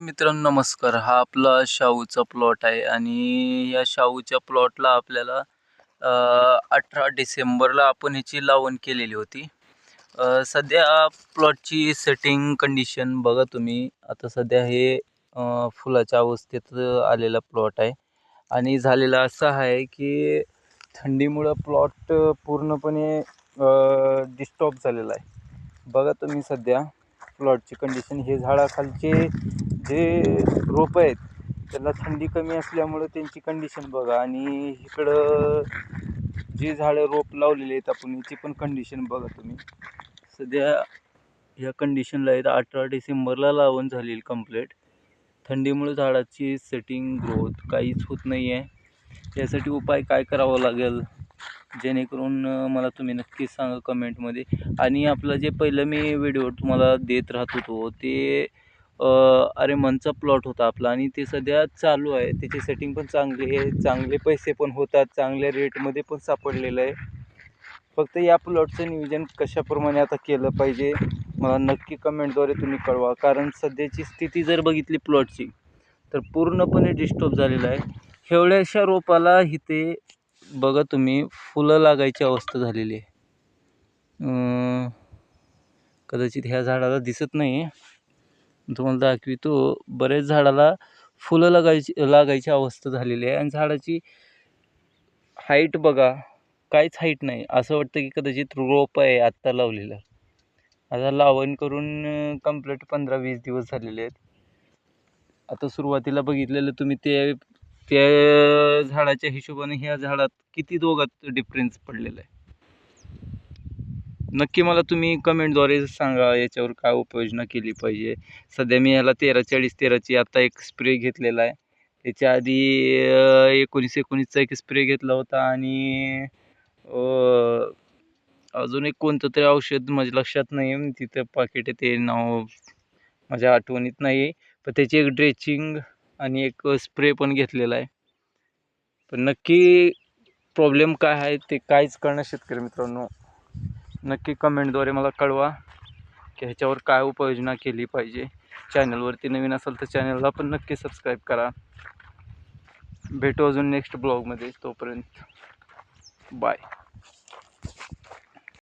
मित्रांनो नमस्कार. हा आपला शाहूचा प्लॉट आहे आणि या शाहूच्या प्लॉटला आपल्याला अठरा डिसेंबरला आपण ह्याची लावण केलेली होती. अ, सध्या प्लॉटची सेटिंग कंडिशन बघा तुम्ही. आता सध्या हे फुलाच्या अवस्थेत आलेला प्लॉट आहे. आणि झालेलं असं आहे की थंडीमुळं प्लॉट पूर्णपणे डिस्टॉप झालेला आहे. बघा तुम्ही सध्या प्लॉटची कंडिशन हे झाडाखालचे जे रोपं आहेत त्यांना थंडी कमी असल्यामुळं त्यांची कंडिशन बघा. आणि इकडं जी झाडं रोप लावलेली आहेत आपण याची पण कंडिशन बघा तुम्ही. सध्या ह्या कंडिशनला आहेत अठरा डिसेंबरला लावून झालेली कंप्लीट थंडीमुळे झाडाची सेटिंग ग्रोथ काहीच होत नाही आहे यासाठी उपाय काय करावा लागेल? जेणेकरून मला तुम्ही नक्की सांगा कमेंटमध्ये आणि आपलं जे पहिलं मी व्हिडिओ तुम्हाला देत राहत होतो ते अरे मनचा प्लॉट होता आपला आणि ते सध्या चालू आहे. त्याची सेटिंग पण चांगली आहे. चांगले पैसे पण होतात. चांगल्या रेटमध्ये पण सापडलेलं आहे. फक्त या प्लॉटचं नियोजन कशाप्रमाणे आता केलं पाहिजे मला नक्की कमेंटद्वारे तुम्ही कळवा. कारण सध्याची स्थिती जर बघितली प्लॉटची तर पूर्णपणे डिस्टर्ब झालेला आहे. एवढ्याशा रोपाला इथे बघा तुम्ही फुलं लागायची अवस्था झालेली आहे. कदाचित ह्या झाडाला दिसत नाही तुम्हाला दाखवितो बरेच झाडाला फुलं लागायची लागायची अवस्था झालेली आहे. आणि झाडाची हाईट बघा काहीच हाईट नाही. असं वाटतं की कदाचित रोप आहे आत्ता लावलेलं. आता लावण करून कंप्लीट पंधरा वीस दिवस झालेले आहेत. आता सुरुवातीला बघितलेलं तुम्ही ते त्या झाडाच्या हिशोबाने ह्या झाडात किती दोघात डिफरन्स पडलेला आहे? नक्की मला तुम्ही कमेंटद्वारे सांगा याच्यावर काय उपाययोजना केली पाहिजे. सध्या मी ह्याला तेरा चाळीस तेराची आत्ता एक स्प्रे घेतलेला आहे. त्याच्या आधी एकोणीस एकोणीसचा एक स्प्रे घेतला होता आणि अजून एक कोणतं तरी औषध माझ्या लक्षात नाही तिथं पाकिट ते नाव माझ्या आठवणीत नाही पण त्याची एक ड्रेचिंग आणि एक स्प्रे पण घेतलेला आहे. पण नक्की प्रॉब्लेम काय आहे ते काहीच कळणं शेतकरी मित्रांनो. नक्की कमेंटद्वारे मला कळवा की ह्याच्यावर काय उपाययोजना केली पाहिजे. चॅनलवरती नवीन असेल तर चॅनलला पण नक्की सबस्क्राईब करा. भेटू अजून नेक्स्ट ब्लॉगमध्ये तोपर्यंत. बाय